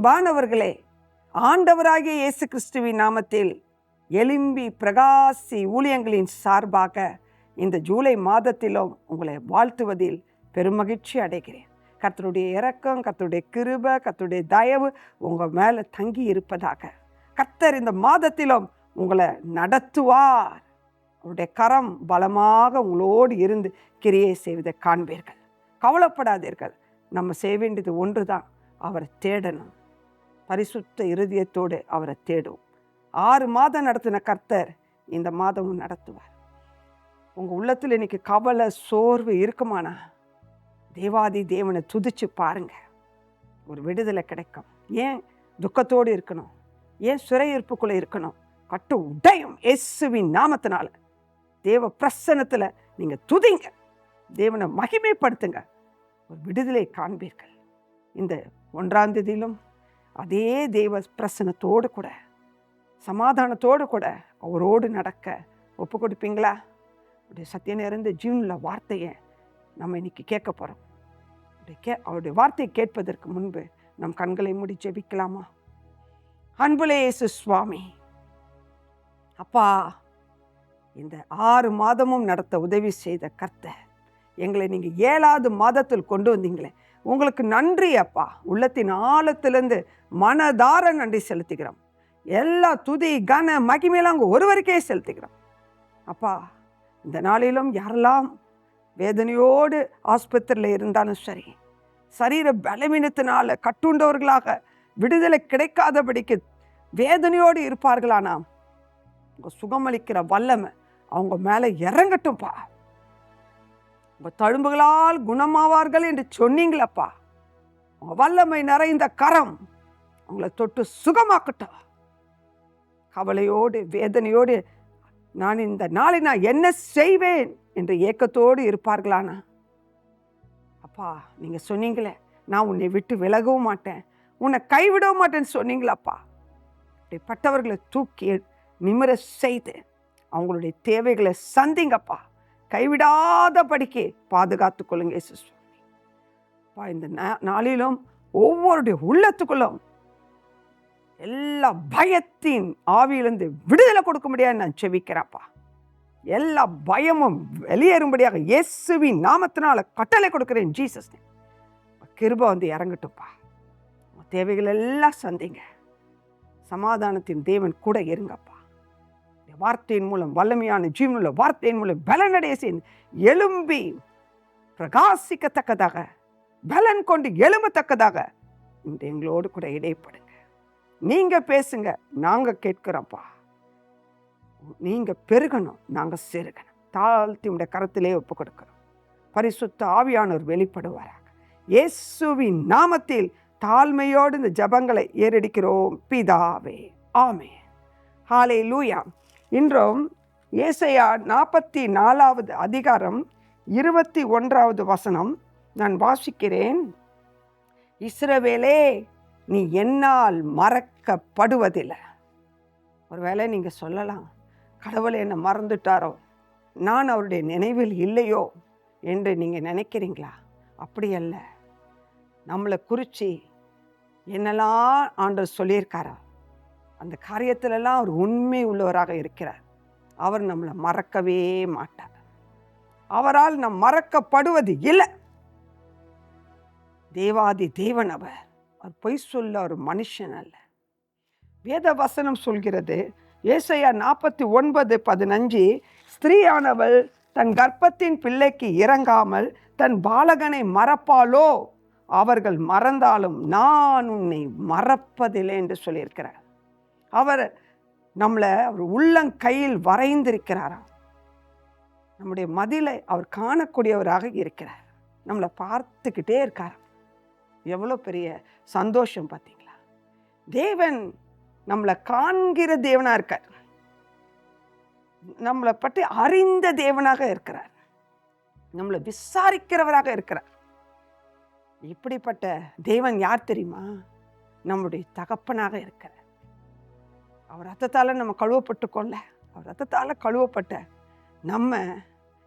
அன்பானவர்களே ஆண்டவராகிய இயேசு கிறிஸ்துவின் நாமத்தில் எலும்பி பிரகாசி ஊழியங்களின் சார்பாக இந்த ஜூலை மாதத்திலும் உங்களை வாழ்த்துவதில் பெருமகிழ்ச்சி அடைகிறேன். கர்த்தருடைய இறக்கம் கர்த்தருடைய கிருப கர்த்தருடைய தயவு உங்கள் மேலே தங்கி இருப்பதாக. கர்த்தர் இந்த மாதத்திலும் உங்களை நடத்துவார். அவருடைய கரம் பலமாக உங்களோடு இருந்து கிரியை செய்வதை காண்பீர்கள். கவலைப்படாதீர்கள். நம்ம செய்ய வேண்டியது ஒன்று தான் அவரை தேடணும். பரிசுத்த இருதயத்தோடு அவரை தேடும் ஆறு மாதம் நடத்தின கர்த்தர் இந்த மாதமும் நடத்துவார். உங்கள் உள்ளத்தில் இன்னைக்கு கவலை சோர்வு இருக்குமானா தேவாதி தேவனை துதிச்சு பாருங்கள் ஒரு விடுதலை கிடைக்கும். ஏன் துக்கத்தோடு இருக்கணும்? ஏன் சிறையிருப்புக்குள்ளே இருக்கணும்? கட்டு உடையும் இயேசுவின் நாமத்தினால. தேவ பிரசன்னத்தில் நீங்கள் துதிங்க. தேவனை மகிமைப்படுத்துங்க. ஒரு விடுதலை காண்பீர்கள். இந்த ஒன்றாம் தேதியிலும் அதே தேவ பிரசனத்தோடு கூட சமாதானத்தோடு கூட அவரோடு நடக்க ஒப்பு கொடுப்பீங்களா அவருடைய சத்திய நிறைந்த ஜீவனில் வார்த்தையை நம்ம இன்னைக்கு கேட்க போகிறோம் அவருடைய கே அவருடைய வார்த்தையை கேட்பதற்கு முன்பு நம் கண்களை மூடி ஜெபிக்கலாமா? அன்புலே இயேசு சுவாமி அப்பா இந்த ஆறு மாதமும் நடத்த உதவி செய்த கர்த்த எங்களை நீங்கள் ஏழாவது மாதத்தில் கொண்டு வந்தீங்களே. உங்களுக்கு நன்றி அப்பா. உள்ளத்தின் ஆழத்திலிருந்து மனதார நன்றி செலுத்துகிறோம். எல்லா துதி கன மகிமையெல்லாம் அங்கே ஒருவருக்கே செலுத்துகிறோம். அப்பா இந்த நாளிலும் யாரெல்லாம் வேதனையோடு ஆஸ்பத்திரியில் இருந்தாலும் சரி சரீர பலவீனத்தினால கட்டுண்டவர்களாக விடுதலை கிடைக்காதபடிக்கு வேதனையோடு இருப்பார்களானாம். உங்கள் சுகமளிக்கிற வல்லமை அவங்க மேலே இறங்கட்டும்ப்பா உங்கள் தழும்புகளால் குணமாவார்கள் என்று சொன்னீங்களப்பா. உங்கள் வல்லமை நிறைந்த கரம் அவங்கள தொட்டு சுகமாக்கட்டும். கவலையோடு வேதனையோடு நான் இந்த நாளை நான் என்ன செய்வேன் என்ற ஏக்கத்தோடு இருப்பார்களானா? அப்பா நீங்கள் சொன்னீங்களே நான் உன்னை விட்டு விலகவும் மாட்டேன். உன்னை கைவிடவும் மாட்டேன்னு சொன்னீங்களப்பா. அப்படிப்பட்டவர்களை தூக்கி நிமிர செய்து அவங்களுடைய தேவைகளை சந்திங்கப்பா. கைவிடாதபடிக்கே பாதுகாத்து கொள்ளுங்க இயேசு சுவாமி. அப்பா இந்த நா- நாளிலும் ஒவ்வொருடைய உள்ளத்துக்குள்ளும் எல்லா பயத்தின் ஆவியிலிருந்து விடுதலை கொடுக்க முடியாது நான் செவிக்கிறேன்ப்பா எல்லா பயமும் வெளியேறும்படியாக இயேசுவின் நாமத்தினால கட்டளை கொடுக்குறேன் ஜீசஸ் கிருபை வந்து இறங்கட்டும்ப்பா. தேவைகள் எல்லாம் சந்திங்க. சமாதானத்தின் தேவன் கூட இருங்கப்பா. வார்த்தையின் மூலம் வல்லமையான ஜீவனுள்ள வார்த்தையின் மூலம் பலனடைய செய்து எழும்பி பிரகாசிக்கத்தக்கதாக பலன் கொண்டு எழும்பத்தக்கதாக இந்த எங்களோடு கூட இடைப்படுங்க. நீங்கள் பேசுங்க நாங்கள் கேட்குறோம்ப்பா. நீங்கள் பெருகணும் நாங்கள் செருகணும். தாழ்த்தி உடைய கரத்திலே ஒப்பு கொடுக்கிறோம். பரிசுத்த ஆவியானோர் வெளிப்படுவாராக. இயேசுவின் நாமத்தில் தாழ்மையோடு இந்த ஜபங்களை ஏறடிக்கிறோம். பிதாவே ஆமே ஹாலே லூயா இன்றும் ஏசையா நாற்பத்தி நாலாவது அதிகாரம் இருபத்தி ஒன்றாவது வசனம் நான் வாசிக்கிறேன். இஸ்ரவேலே நீ என்னால் மறக்கப்படுவதில்லை. ஒருவேளை நீங்கள் சொல்லலாம் கடவுளை என்னை மறந்துட்டாரோ? நான் அவருடைய நினைவில் இல்லையோ? என்று நீங்கள் நினைக்கிறீங்களா? அப்படி அல்ல. நம்மளை குறித்து என்னெல்லாம் ஆண்டு சொல்லியிருக்காரா? அந்த காரியத்திலெல்லாம் அவர் உண்மை உள்ளவராக இருக்கிறார். அவர் நம்மளை மறக்கவே மாட்டார். அவரால் நம் மறக்கப்படுவது இல்லை. தேவாதி தேவன் அவர். அவர் பொய் சொல்ல ஒரு மனுஷன் அல்ல. வேத வசனம் சொல்கிறது ஏசையா நாற்பத்தி ஒன்பது பதினஞ்சு ஸ்திரீயானவள் தன் கர்ப்பத்தின் பிள்ளைக்கு இறங்காமல் தன் பாலகனை மறப்பாளோ? அவர்கள் மறந்தாலும் நான் உன்னை மறப்பதில்லை என்று சொல்லியிருக்கிறார். அவர் நம்மளை அவர் உள்ளங்கையில் வரைந்திருக்கிறாராம் நம்முடைய மதிலை அவர் காணக்கூடியவராக இருக்கிறார். நம்மளை பார்த்துக்கிட்டே இருக்கார்? எவ்வளோ பெரிய சந்தோஷம் பார்த்தீங்களா? தேவன் நம்மளை காண்கிற தேவனாக இருக்கார். நம்மளை பற்றி அறிந்த தேவனாக இருக்கிறார். நம்மளை விசாரிக்கிறவராக இருக்கிறார். இப்படிப்பட்ட தேவன் யார் தெரியுமா? நம்முடைய தகப்பனாக இருக்கிறார். அவர் ரத்தத்தால் நம்ம கழுவப்பட்டு கொள்ள அவர் ரத்தத்தால் கழுவப்பட்ட நம்ம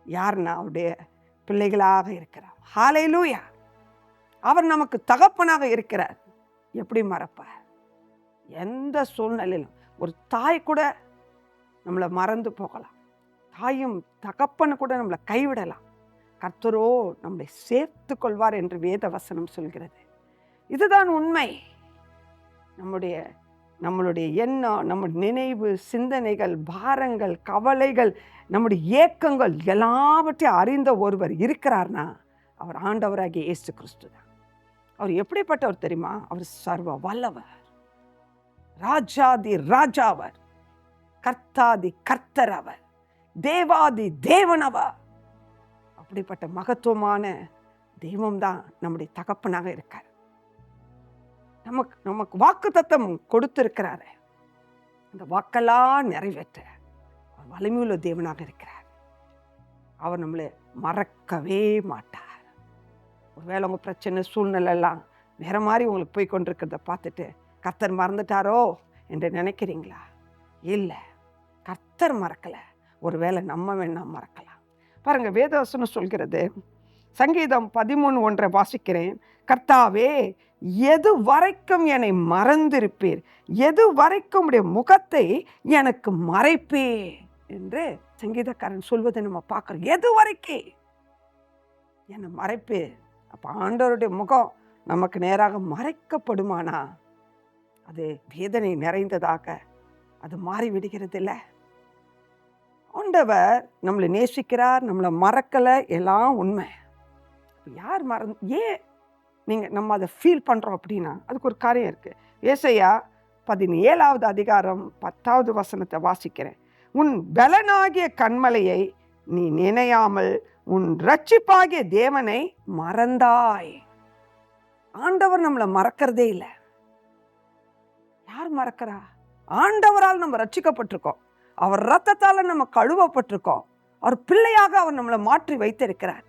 யாருன்னா அவருடைய பிள்ளைகளாக இருக்கிறார். ஹாலையிலூயா அவர் நமக்கு தகப்பனாக இருக்கிறார். எப்படி மறப்பார்? எந்த சூழ்நிலையிலும் ஒரு தாய் கூட நம்மளை மறந்து போகலாம். தாயும் தகப்பனு கூட நம்மளை கைவிடலாம். கர்த்தரோ நம்மளை சேர்த்து கொள்வார் என்று வேத வசனம் சொல்கிறது. இதுதான் உண்மை. நம்முடைய நம்மளுடைய எண்ணம் நம்முடைய நினைவு சிந்தனைகள் பாரங்கள் கவலைகள் நம்முடைய ஏக்கங்கள் எல்லாவற்றையும் அறிந்த ஒருவர் இருக்கிறார்னா அவர் ஆண்டவராகிய இயேசு கிறிஸ்து தான். அவர் எப்படிப்பட்டவர் தெரியுமா? அவர் சர்வ வல்லவர். ராஜாதி ராஜாவர். கர்த்தாதி கர்த்தர் அவர். தேவாதி தேவனவர் அப்படிப்பட்ட மகத்துவமான தெய்வம் தான் நம்முடைய தகப்பனாக இருக்கார். நமக்கு நமக்கு வாக்கு தத்தம் கொடுத்திருக்கிறாரு. அந்த வாக்கெல்லாம் நிறைவேற்ற அவர் வலிமையுள்ள தேவனாக இருக்கிறார். அவர் நம்மளை மறக்கவே மாட்டார். ஒருவேளை உங்கள் பிரச்சனை சூழ்நிலை எல்லாம் வேற மாதிரி உங்களுக்கு போய் கொண்டிருக்கிறத பார்த்துட்டு கர்த்தர் மறந்துட்டாரோ என்று நினைக்கிறீங்களா? இல்லை. கர்த்தர் மறக்கலை. ஒருவேளை நம்ம வேணா மறக்கலாம். பாருங்கள் வேதவசனம் சொல்கிறது சங்கீதம் பதிமூணு ஒன்றை வாசிக்கிறேன். கர்த்தாவே எது வரைக்கும் என்னை மறந்திருப்பீர்? எது வரைக்கும் உடைய முகத்தை எனக்கு மறைப்பே என்று சங்கீதக்காரன் சொல்வதை நம்ம பார்க்குறோம். எது வரைக்கே என்னை மறைப்பே அப்போ ஆண்டவருடைய முகம் நமக்கு நேராக மறைக்கப்படுமானா? அது வேதனை நிறைந்ததாக அது மாறிவிடுகிறது இல்லை ஆண்டவர் நம்மளை நேசிக்கிறார் நம்மளை மறக்கலை எல்லாம் உண்மை. யார் மறந்து ஏன் நீங்கள் நம்ம அதை ஃபீல் பண்ணுறோம் அப்படின்னா அதுக்கு ஒரு காரியம் இருக்குது ஏசையா பதினேழாவது அதிகாரம் பத்தாவது வசனத்தை வாசிக்கிறேன். உன் பலனாகிய கண்மலையை நீ நினையாமல் உன் ரட்சிப்பாகிய தேவனை மறந்தாய். ஆண்டவர் நம்மளை மறக்கிறதே இல்லை. யார் மறக்கிறா? ஆண்டவரால் நம்ம ரட்சிக்கப்பட்டிருக்கோம் அவர் ரத்தத்தால் நம்ம கழுவப்பட்டிருக்கோம். அவர் பிள்ளையாக அவர் நம்மளை மாற்றி வைத்திருக்கிறார்.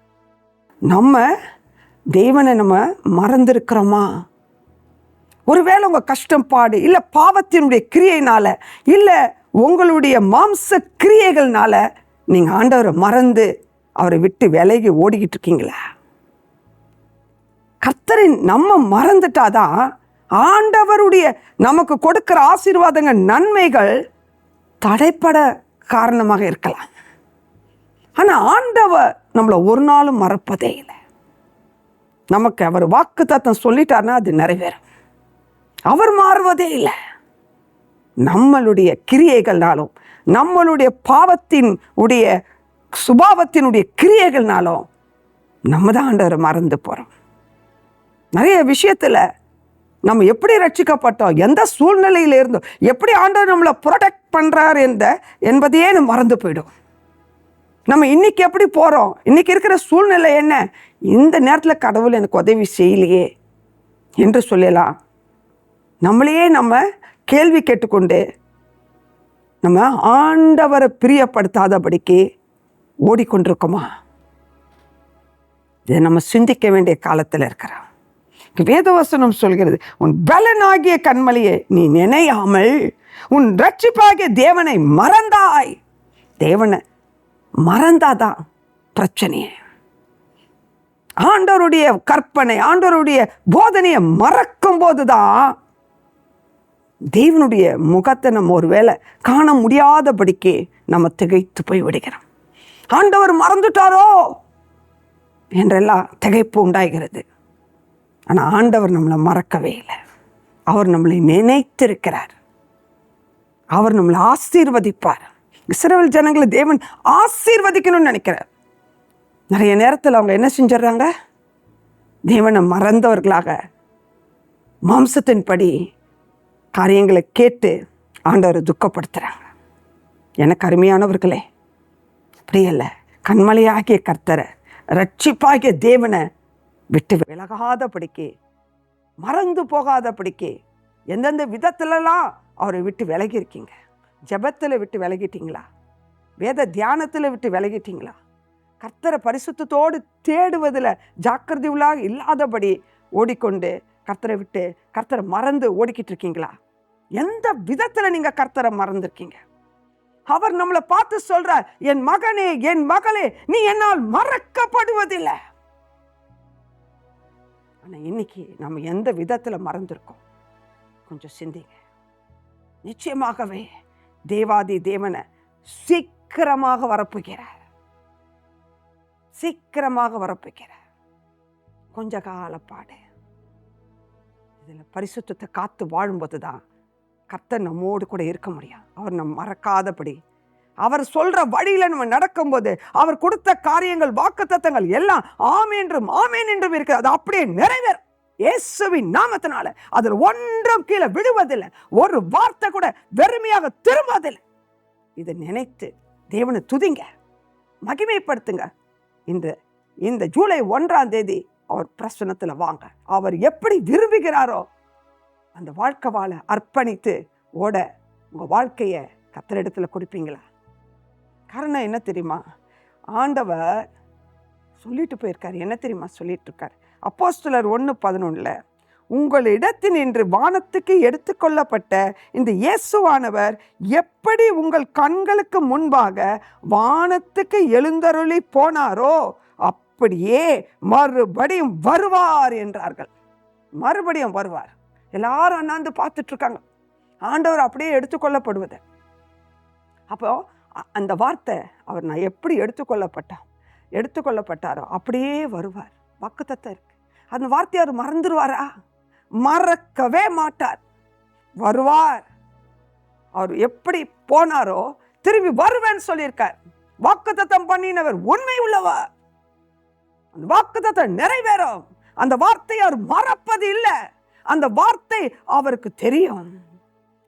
நம்ம தேவனை நம்ம மறந்துருக்கிறோமா? ஒருவேளை உங்கள் கஷ்டம் பாடு இல்லை பாவத்தினுடைய கிரியைனால இல்லை உங்களுடைய மாம்ச கிரியைகள்னால நீங்கள் ஆண்டவரை மறந்து அவரை விட்டு விலகி ஓடிக்கிட்டு இருக்கீங்களா? கர்த்தரை நம்ம மறந்துட்டாதான் ஆண்டவருடைய நமக்கு கொடுக்குற ஆசீர்வாதங்கள் நன்மைகள் தடைப்பட காரணமாக இருக்கலாம். ஆனால் ஆண்டவர் நம்மளை ஒரு நாளும் மறப்பதே இல்லை. நமக்கு அவர் வாக்கு தத்தம் சொல்லிட்டார்னா அது நிறைவேறும். அவர் மாறுவதே இல்லை. நம்மளுடைய கிரியைகள்னாலும் நம்மளுடைய பாவத்தின் உடைய சுபாவத்தினுடைய கிரியைகள்னாலும் நம்ம தான் ஆண்டவரை மறந்து போகிறோம் நிறைய விஷயத்தில் நம்ம எப்படி ரட்சிக்கப்பட்டோம் எந்த சூழ்நிலையில் இருந்தோம் எப்படி ஆண்டவர் நம்மளை ப்ரொடெக்ட் பண்ணுறார் என்ற என்பதையே நம்ம மறந்து போயிடும் நம்ம இன்னைக்கு எப்படி போகிறோம் இன்றைக்கி இருக்கிற சூழ்நிலை என்ன? இந்த நேரத்தில் கடவுள் எனக்கு உதவி செய்யலையே என்று சொல்லலாம். நம்மளையே நம்ம கேள்வி கேட்டுக்கொண்டு நம்ம ஆண்டவரை பிரியப்படுத்தாதபடிக்கு ஓடிக்கொண்டிருக்கோமா? இதை நம்ம சிந்திக்க வேண்டிய காலத்தில் இருக்கிறோம். வேதவசனம் சொல்கிறது உன் பலனாகிய கண்மலையை நீ நினையாமல் உன் ரட்சிப்பாகிய தேவனை மறந்தாய். தேவனை மறந்தாதான் பிரச்சனையே. ஆண்டவருடைய கற்பனை ஆண்டவருடைய போதனையை மறக்கும் போதுதான் தேவனுடைய முகத்தை நம்ம ஒருவேளை காண முடியாதபடிக்கு நம்ம திகைத்து போய் விடுகிறோம் ஆண்டவர் மறந்துட்டாரோ என்றெல்லாம் திகைப்பு உண்டாகிறது. ஆனால் ஆண்டவர் நம்மளை மறக்கவே இல்லை. அவர் நம்மளை நினைத்திருக்கிறார். அவர் நம்மளை ஆசீர்வதிப்பார். இஸ்ரவேல் ஜனங்களை தேவன் ஆசீர்வதிக்கணும்னு நினைக்கிறார். நிறைய நேரத்தில் அவங்க என்ன செஞ்சிடுறாங்க? தேவனை மறந்தவர்களாக மாம்சத்தின்படி காரியங்களை கேட்டு ஆண்டவரை துக்கப்படுத்துகிறாங்க எனக்கு அருமையானவர்களே அப்படியல்ல கண்மலையாகிய கர்த்தரை ரட்சிப்பாகிய தேவனை விட்டு விலகாதபடிக்கு மறந்து போகாதபடிக்கு எந்தெந்த விதத்துலலாம் அவரை விட்டு விலகி இருக்கீங்க ஜெபத்தில் விட்டு விலகிட்டீங்களா? வேத தியானத்தில் விட்டு விலகிட்டீங்களா? கர்த்தரை பரிசுத்தத்தோடு தேடுவதில் ஜாக்கிரதை உள்ளாக இல்லாதபடி ஓடிக்கொண்டு கர்த்தரை விட்டு கர்த்தரை மறந்து ஓடிக்கிட்டு இருக்கீங்களா? எந்த விதத்தில் நீங்கள் கர்த்தரை மறந்துருக்கீங்க? அவர் நம்மளை பார்த்து சொல்கிறார் என் மகனே என் மகளே நீ என்னால் மறக்கப்படுவதில்லை. ஆனால் இன்னைக்கு நம்ம எந்த விதத்தில் மறந்துருக்கோம்? கொஞ்சம் சிந்திங்க. நிச்சயமாகவே தேவாதி தேவனை சீக்கிரமாக வரப்புகிறார். சீக்கிரமாக வரப்புகிறார். கொஞ்ச காலப்பாடு இதில் பரிசுத்தத்தை காத்து வாழும்போது தான் கர்த்தர் நம்மோடு கூட இருக்க முடியும். அவர் நம் மறக்காதபடி. அவர் சொல்கிற வழியில் நம்ம நடக்கும்போது அவர் கொடுத்த காரியங்கள் வாக்குத்தத்தங்கள் எல்லாம் ஆமேன்றும் ஆமேன் என்றும் இருக்கு அது அப்படியே நிறைவேறும். இயேசுவின் நாமத்தினால அதில் ஒன்றும் கீழே விழுவதில்லை. ஒரு வார்த்தை கூட வெறுமையாக திரும்புவதில்லை இதை நினைத்து தேவனை துதிங்க. மகிமைப்படுத்துங்க. இந்த இந்த ஜூலை ஒன்றாம் தேதி அவர் பிரசனத்தில் வாங்க. அவர் எப்படி விரும்புகிறாரோ அந்த வாழ்க்கை வாழ அர்ப்பணித்து ஓட உங்கள் வாழ்க்கையை கத்தரிடத்துல கொடுப்பீங்களா? காரணம் என்ன தெரியுமா? ஆண்டவர் சொல்லிட்டு போயிருக்கார். என்ன தெரியுமா சொல்லிட்டு இருக்கார்? அப்போஸ்தலர் ஒன்று பதினொன்றில் உங்களிடத்தில் இன்று வானத்துக்கு எடுத்துக்கொள்ளப்பட்ட இந்த இயேசுவானவர் எப்படி உங்கள் கண்களுக்கு முன்பாக வானத்துக்கு எழுந்தருளி போனாரோ அப்படியே மறுபடியும் வருவார் என்றார்கள். மறுபடியும் வருவார். எல்லாரும் அண்ணாந்து பார்த்துட்ருக்காங்க. ஆண்டவர் அப்படியே எடுத்துக்கொள்ளப்படுவது அப்போ அ- அந்த வார்த்தை அவர் நான் எப்படி எடுத்துக்கொள்ளப்பட்டான் எடுத்துக்கொள்ளப்பட்டாரோ அப்படியே வருவார். வாக்குத்தத்தம் இருக்கு. அந்த வார்த்தையை அவர் மறந்துடுவாரா மறக்கவே மாட்டார். வருவார். அவர் எப்படி போனாரோ திரும்பி வருவேன்னு சொல்லியிருக்கார். வாக்குத்தத்தம் பண்ணினவர் உண்மை உள்ளவர். அந்த வாக்குத்தத்தம் நிறைவேறும். அந்த வார்த்தையை அவர் மறப்பது இல்லை. அந்த வார்த்தை அவருக்கு தெரியும்.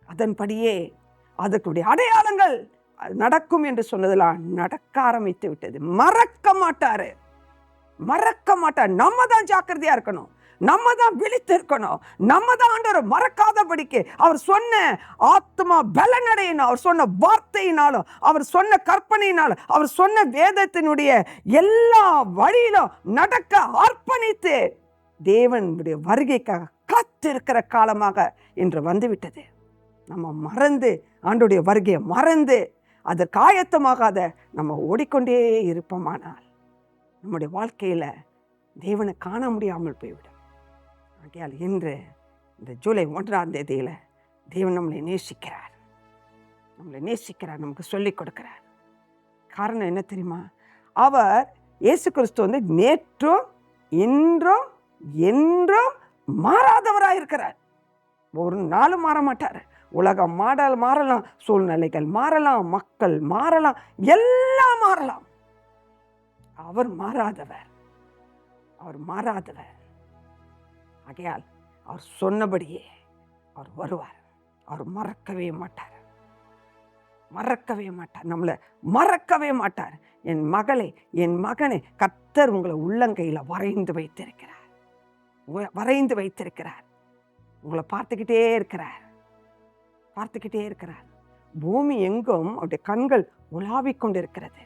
அதன்படியே அதற்குடைய அடையாளங்கள் அது நடக்கும் என்று சொன்னதெல்லாம் நடக்க ஆரம்பித்து விட்டது. மறக்க மாட்டாரு. மறக்க மாட்டார் நம்ம தான் ஜாக்கிரதையாக இருக்கணும். நம்ம தான் விழித்து இருக்கணும் நம்ம தான் ஆண்டவரை மறக்காதபடிக்கு அவர் சொன்ன ஆத்மா பலனடையினும் அவர் சொன்ன வார்த்தையினாலும் அவர் சொன்ன கற்பனையினாலும் அவர் சொன்ன வேதத்தினுடைய எல்லா வழியிலும் நடக்க அர்ப்பணித்து தேவனுடைய வருகைக்காக காத்திருக்கிற காலமாக இன்று வந்துவிட்டது. நம்ம மறந்து ஆண்டுடைய வருகையை மறந்து அதற்கு ஆயத்தமாகாத நம்ம ஓடிக்கொண்டே இருப்போமானால் நம்முடைய வாழ்க்கையில் தேவனை காண முடியாமல் போய்விடும். ஆகையால் இன்று இந்த ஜூலை ஒன்றாம் தேதியில் தேவன் நம்மளை நேசிக்கிறார். நம்மளை நேசிக்கிறார் நமக்கு சொல்லிக் கொடுக்கிறார். காரணம் என்ன தெரியுமா? அவர் இயேசு கிறிஸ்து வந்து நேற்றும் இன்றும் என்றும் மாறாதவராக இருக்கிறார். ஒரு நாளும் மாற மாட்டார். உலகம் மாடல் மாறலாம் சூழ்நிலைகள் மாறலாம் மக்கள் மாறலாம் எல்லாம் மாறலாம். அவர் மாறாதவர். அவர் மாறாதவர். ஆகையால் அவர் சொன்னபடியே அவர் வருவார். அவர் மறக்கவே மாட்டார். மறக்கவே மாட்டார். நம்மளை மறக்கவே மாட்டார். என் மகளே என் மகனை கத்தர் உங்களை உள்ளங்கையில் வரைந்து வைத்திருக்கிறார். உ- வரைந்து வைத்திருக்கிறார். உங்களை பார்த்துக்கிட்டே இருக்கிறார். பார்த்துக்கிட்டே இருக்கிறார். பூமி எங்கும் அவருடைய கண்கள் உலாவிக் கொண்டிருக்கிறது.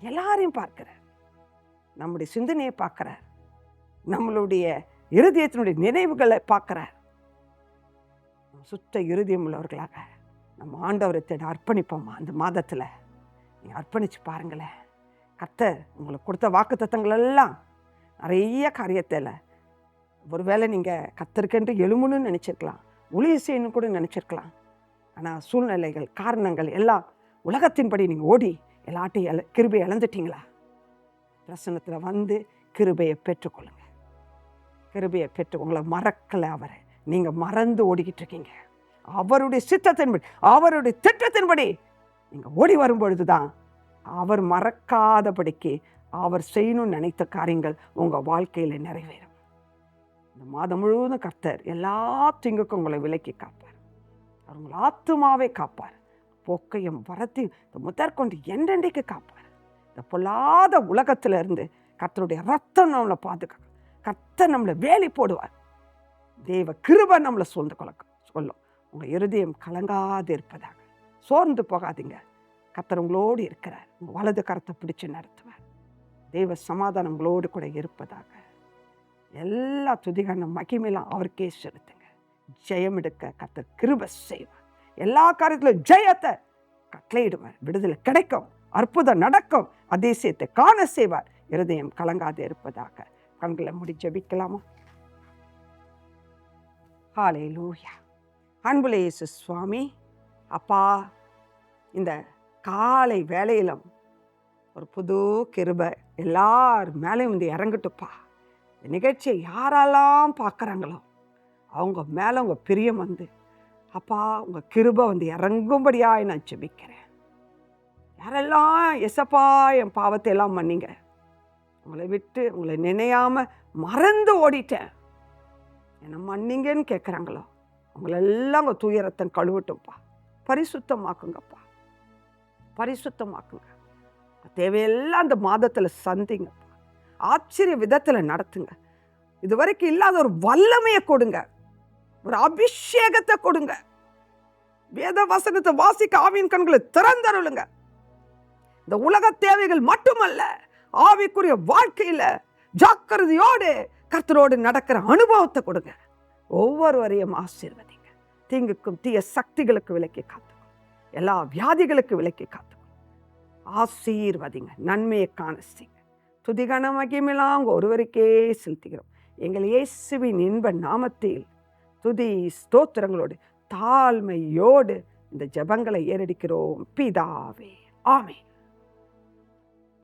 எல்லாரையும் பார்க்கிறார். நம்முடைய சிந்தனையை பார்க்குறார். நம்மளுடைய இருதயத்தினுடைய நினைவுகளை பார்க்குறார். சுத்த இருதயம் உள்ளவர்களாக நம்ம ஆண்டவரை தேட அர்ப்பணிப்போம்மா அந்த மாதத்தில்? நீங்கள் அர்ப்பணித்து பாருங்களேன். கத்தர் உங்களுக்கு கொடுத்த வாக்கு தத்தங்களெல்லாம் நிறைய காரியத்தில் ஒருவேளை நீங்கள் கத்தருக்கென்று எழுமணும்னு நினச்சிருக்கலாம். ஊழிய செய்யணும் கூட நினச்சிருக்கலாம். ஆனால் சூழ்நிலைகள் காரணங்கள் எல்லாம் உலகத்தின்படி நீங்கள் ஓடி எல்லாட்டையும் இழ கிருபை இழந்துட்டீங்களா? பிரசனத்தில் வந்து கிருபையை பெற்றுக்கொள்ளுங்க. கிருபையை பெற்று உங்களை மறக்கலை அவரை. நீங்கள் மறந்து ஓடிக்கிட்டு இருக்கீங்க. அவருடைய சித்தத்தின்படி அவருடைய திட்டத்தின்படி நீங்கள் ஓடி வரும்பொழுது தான் அவர் மறக்காதபடிக்கு அவர் செய்யணும்னு நினைத்த காரியங்கள் உங்கள் வாழ்க்கையில் நிறைவேறும். இந்த மாதம் முழுவதும் கர்த்தர் எல்லா திங்குக்கும் உங்களை விலக்கி காப்பார். அவர் உங்களை ஆத்துமாவே காப்பார். போக்கையும் வரத்தி இந்த முதற்கொண்டு என்றென்றைக்கு காப்பார். இந்த பொல்லாத உலகத்துல இருந்து கர்த்தருடைய ரத்தம் நம்மளை பாதுகாக்கும். கர்த்தர் நம்மளை வேலி போடுவார். தெய்வ கிருபை நம்மளை சூழ்ந்து கொள்ள சொல்லும். உங்கள் இருதயம் கலங்காது இருப்பதாக. சோர்ந்து போகாதீங்க. கர்த்தர் உங்களோடு இருக்கிறார். உங்கள் வலது கரத்தை பிடிச்சு நடத்துவார். தெய்வ சமாதானம் உங்களோடு கூட இருப்பதாக. எல்லா துதிகான மகிமையெல்லாம் அவருக்கே செலுத்துங்க. ஜெயம் எடுக்க கர்த்தர் கிருபை செய்வார். எல்லா காரியத்திலும் ஜெயத்தை கட்டளையிடுவார். விடுதலை கிடைக்கும். அற்புதம் நடக்கும். அதிசயத்தை காண செய்வார். இருதயம் கலங்காது இருப்பதாக. கண்களை முடி ஜபிக்கலாமா? ஹாலே லூயா அன்புல இயேசு சுவாமி அப்பா இந்த காலை வேலையிலும் ஒரு புது கிருபை எல்லார் மேலேயும் வந்து இறங்கட்டுப்பா இந்த நிகழ்ச்சியை யாரெல்லாம் பார்க்குறாங்களோ அவங்க மேலே உங்கள் பிரியம் வந்து அப்பா உங்கள் கிருபை வந்து இறங்கும்படியாக நான் ஜெபிக்கிறேன். யாரெல்லாம் எசப்பா என் பாவத்தை எல்லாம் மன்னிங்க உங்களை விட்டு உங்களை நினையாமல் மறந்து ஓடிட்டேன். என்னை மன்னிங்கன்னு கேட்குறாங்களோ உங்களெல்லாம் உங்கள் துயரத்தை கழுவட்டும்ப்பா பரிசுத்தமாக்குங்கப்பா. பரிசுத்தமாக்குங்க. தேவையெல்லாம் அந்த மாதத்தில் சந்திங்கப்பா. ஆச்சரிய விதத்தில் நடத்துங்க. இதுவரைக்கும் இல்லாத ஒரு வல்லமையை கொடுங்க. ஒரு அபிஷேகத்தை கொடுங்க. வேத வசனத்தை வாசிக்க ஆவியின் கண்களை திறந்தருளுங்க. இந்த உலக தேவைகள் மட்டுமல்ல ஆவிக்குரிய வாழ்க்கையில் ஜாக்கிரதையோடு கர்த்தரோடு நடக்கிற அனுபவத்தை கொடுங்க. ஒவ்வொருவரையும் ஆசீர்வதிங்க. தீங்குக்கும் தீய சக்திகளுக்கு விலக்கி காத்துக்கும் எல்லா வியாதிகளுக்கு விலக்கி காத்துக்கும் ஆசீர்வதிங்க. நன்மையை காண செய்யுங்க. துதிகன மகிமெல்லாம் ஒருவருக்கே செலுத்துகிறோம். எங்கள் இயேசுவின் இன்ப நாமத்தில் துதி ஸ்தோத்திரங்களோடு தாழ்மையோடு இந்த ஜெபங்களை ஏறடிக்கிறோம். பிதாவே. ஆமே